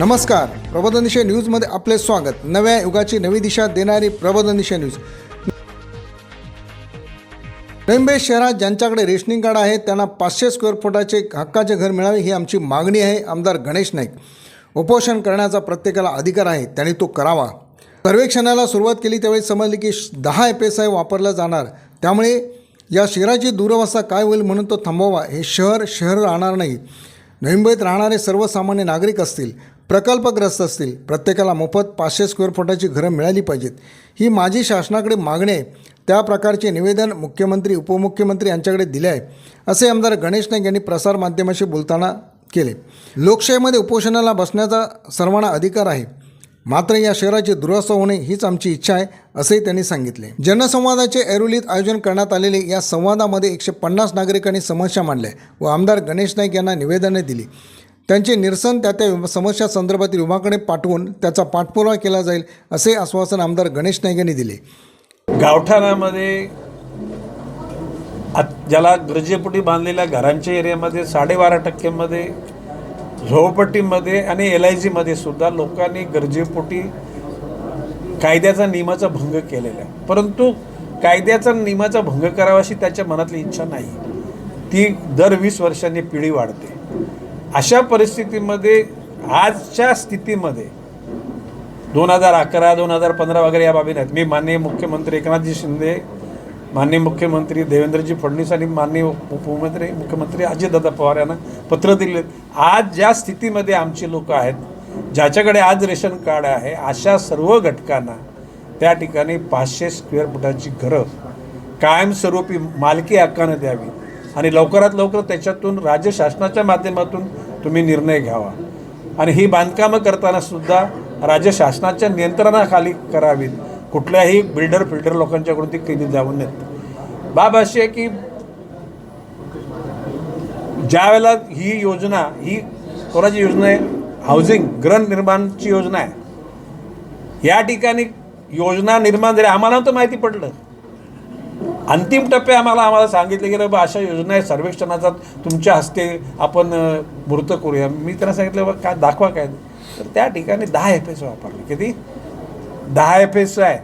नमस्कार. प्रबोधन दिशा न्यूजमध्ये आपले स्वागत. नव्या युगाची नवी दिशा देणारी प्रबोधन दिशा न्यूज. नविंबे शहरात ज्यांच्याकडे रेशनिंग कार्ड आहे त्यांना पाचशे स्क्वेअर फुटाचे हक्काचे घर मिळावे ही आमची मागणी आहे आमदार गणेश नाईक. उपोषण करण्याचा प्रत्येकाला अधिकार आहे त्यांनी तो करावा. सर्वेक्षणाला सुरुवात केली त्यावेळी समजले की दहा एफ एस आय वापरला जाणार. त्यामुळे या शहराची दुरवस्था काय होईल म्हणून तो थांबवावा हे शहर शहर राहणार नाही. मुंबईत राहणारे सर्वसामान्य नागरिक असतील. प्रकल्पग्रस्त असतील. प्रत्येकाला मोफत पाचशे स्क्वेअर फुटाची घरं मिळाली पाहिजेत. ही माझी शासनाकडे मागणी आहे. त्या प्रकारचे निवेदन मुख्यमंत्री उपमुख्यमंत्री यांच्याकडे दिले आहे असे आमदार गणेश नाईक यांनी प्रसारमाध्यमाशी बोलताना केले. लोकशाहीमध्ये उपोषणाला बसण्याचा सर्वांना अधिकार आहे. मात्र या शहराची दुरवस्था होणे हीच आमची इच्छा आहे असेही त्यांनी सांगितले. जनसंवादाचे ऐरोलीत आयोजन करण्यात आलेले या संवादामध्ये एकशे पन्नास नागरिकांनी समस्या मांडल्या व आमदार गणेश नाईक यांना निवेदने दिली. त्यांचे निरसन त्या त्या समस्या संदर्भातील विभागाकडे पाठवून त्याचा पाठपुरावा केला जाईल असे आश्वासन आमदार गणेश नाईक यांनी दिले. गावठाणामध्ये आत- ज्याला गरजेपोटी बांधलेल्या घरांच्या एरियामध्ये साडेबारा टक्क्यामध्ये झोपट्टीमध्ये आणि एल आय जीमध्ये सुद्धा लोकांनी गरजेपोटी कायद्याचा नियमाचा भंग केलेला आहे. परंतु कायद्याचा नियमाचा भंग करावा अशी त्याच्या मनातली इच्छा नाही. ती दर वीस वर्षांनी पिढी वाढते. अशा परिस्थितीमध्ये आजच्या स्थितीमध्ये दोन हजार अकरा दोन हजार पंधरा वगैरे या बाबी नाहीत मी माननीय मुख्यमंत्री एकनाथजी शिंदे माननीय मुख्यमंत्री देवेंद्रजी फडणवीस आणि माननीय उपमुख्यमंत्री मुख्यमंत्री अजितदादा पवार यांना पत्र दिले आज ज्या स्थितीमध्ये आमची लोक आहेत ज्याच्याकडे आज रेशन कार्ड आहे अशा सर्व घटकांना त्या ठिकाणी पाचशे स्क्वेअर फुटाची घरं कायमस्वरूपी मालकी हक्कानं द्यावी आणि लवकरात लवकर त्याच्यातून राज्य शासनाच्या माध्यमातून तुम्ही निर्णय घ्यावा. आणि ही बांधकामं करताना सुद्धा राज्य शासनाच्या नियंत्रणाखाली करावीत. कुठल्याही बिल्डर फिल्डर लोकांच्याकडून ती केली जाऊ नयेत. बाब अशी आहे की ज्या वेळेला ही योजना ही कोणाची योजना आहे हाऊसिंग गृहनिर्माणची योजना आहे या ठिकाणी योजना निर्माण झाली आम्हाला तर माहिती पडलं. अंतिम टप्पे आम्हाला आम्हाला सांगितले गेलं बा अशा योजना आहे सर्वेक्षणाचा तुमच्या हस्ते आपण मूर्त करूया. मी त्यांना सांगितलं बा काय दाखवा काय? तर त्या ठिकाणी दहा एफ एस वापरले. किती? दहा एफ एस आहे.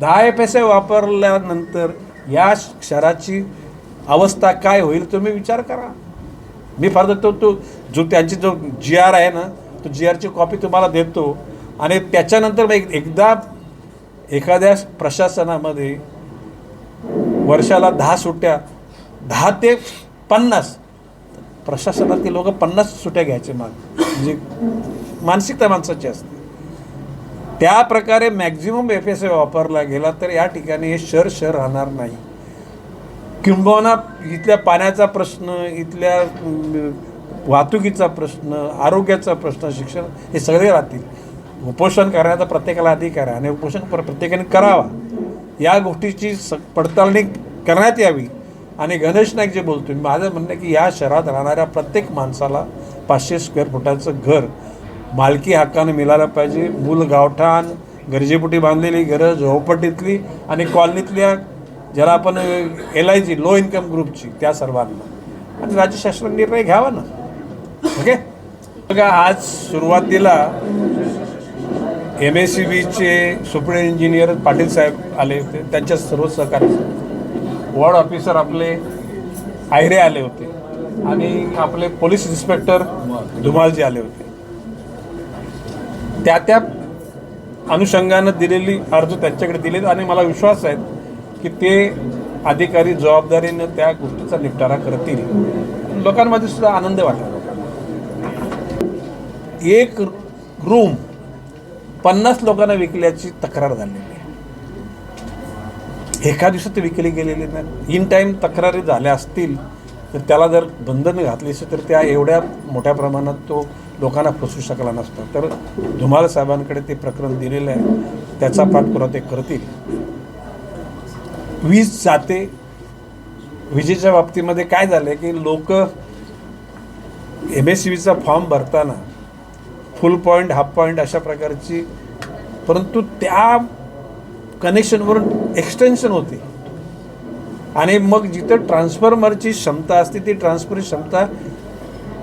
दहा एफ एस आय वापरल्यानंतर या शहराची अवस्था काय होईल तुम्ही विचार करा. मी फार तो तो जो त्यांची जो जी आर आहे ना तो जी आरची कॉपी तुम्हाला देतो. आणि त्याच्यानंतर मग एक- एकदा एखाद्या प्रशासनामध्ये वर्षाला दहा सुट्ट्या दहा ते पन्नास. प्रशासनातील लोक पन्नास सुट्ट्या घ्यायचे माग. म्हणजे मानसिकता माणसाची असते. त्या प्रकारे मॅक्झिमम एफ एस वापरला गेला तर या ठिकाणी हे शहर शहर राहणार नाही. किंबहुना इथल्या पाण्याचा प्रश्न इथल्या वाहतुकीचा प्रश्न आरोग्याचा प्रश्न शिक्षण हे सगळे राहतील. उपोषण करण्याचा प्रत्येकाला अधिकार आहे आणि उपोषण प्र- प्रत्येकाने करावा. या गोष्टीची स पडताळणी करण्यात यावी. आणि गणेश नाईक जे मी माझं म्हणणं की या शहरात राहणाऱ्या प्रत्येक माणसाला पाचशे स्क्वेअर फुटाचं घर मालकी हक्कानं मिळालं पाहिजे. मूल गावठाण गरजेपोटी बांधलेली घरं झोपटीतली आणि कॉलनीतल्या ज्याला आपण L I G low income ग्रुपची त्या सर्वांना. आणि राज्य शासनाने निर्णय घ्यावा ना. ओके बघा आज सुरुवातीला एम एस सी बीचे सुप्रिम इंजिनियर पाटील साहेब आले होते. त्यांच्या सर्व सहकार्य वॉर्ड ऑफिसर आपले आयरे आले होते. आणि आपले पोलीस इन्स्पेक्टर धुमालजी आले होते. त्या त्या अनुषंगानं दिलेली अर्ज त्यांच्याकडे दिले आणि मला विश्वास आहे की ते अधिकारी जबाबदारीनं त्या गोष्टीचा निपटारा करतील. लोकांमध्ये सुद्धा आनंद वाटला. एक रूम पन्नास लोकांना विकल्याची तक्रार झालेली आहे. एका दिवसात विकली गेलेली नाही. इन टाईम तक्रारी झाल्या असतील तर त्याला जर बंधन घातली असेल तर त्या एवढ्या मोठ्या प्रमाणात तो लोकांना फसू शकला नसता. तर धुमाळ साहेबांकडे ते प्रकरण दिलेलं आहे. त्याचा पाठपुरावा ते करतील. वीज जाते. विजेच्या बाबतीमध्ये काय झालं की लोक एम एस सी बीचा फॉर्म भरताना फुल पॉईंट हाफ पॉईंट अशा प्रकारची. परंतु त्या कनेक्शनवरून एक्सटेन्शन होते. आणि मग जिथं ट्रान्सफॉर्मरची क्षमता असते ती ट्रान्सफरची क्षमता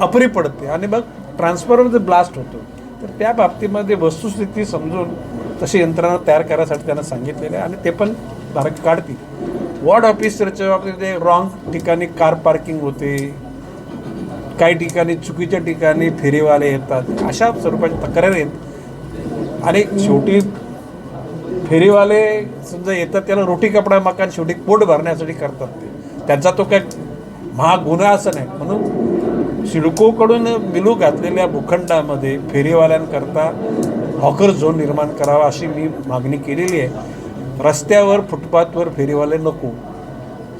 अपरी पडते. आणि मग ट्रान्सफॉर्मर ब्लास्ट होतो. तर त्या बाबतीमध्ये वस्तुस्थिती समजून तशी यंत्रणा तयार करायसाठी त्यांना सांगितलेलं आहे. आणि ते पण धारक काढतील. वॉर्ड ऑफिसरच्या बाबतीत रॉंग ठिकाणी कार पार्किंग होते. काही ठिकाणी चुकीच्या ठिकाणी फेरीवाले येतात अशा स्वरूपाच्या तक्रारी आहेत. आणि शेवटी फेरीवाले समजा येतात त्याला रोटी कपडा मकान शेवटी पोट भरण्यासाठी करतात ते. त्यांचा तो काय महाग गुन्हा असं नाही. म्हणून सिडकोकडून मिलू घातलेल्या भूखंडामध्ये फेरीवाल्यांकरता हॉकर झोन निर्माण करावा अशी मी मागणी केलेली आहे. रस्त्यावर फुटपाथवर फेरीवाले नको.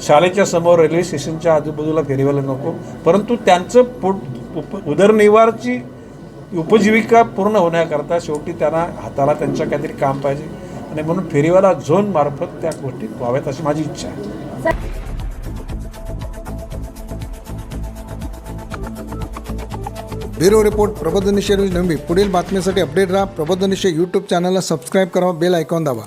शाळेच्या समोर रेल्वे स्टेशनच्या आजूबाजूला फेरीवाला नको. परंतु त्यांचं पोट उप उदरनिर्वाहाची उपजीविका पूर्ण होण्याकरता शेवटी त्यांना हाताला त्यांच्या काहीतरी काम पाहिजे. आणि म्हणून फेरीवाला झोन मार्फत त्या गोष्टी व्हाव्यात अशी माझी इच्छा आहे. ब्युरो रिपोर्ट प्रबोधनिशय न्यूज नवी पुढील बातमीसाठी अपडेट राहा. प्रबोधनिशय यूट्यूब चॅनलला सबस्क्राईब करा बेल आयकॉन दाबा.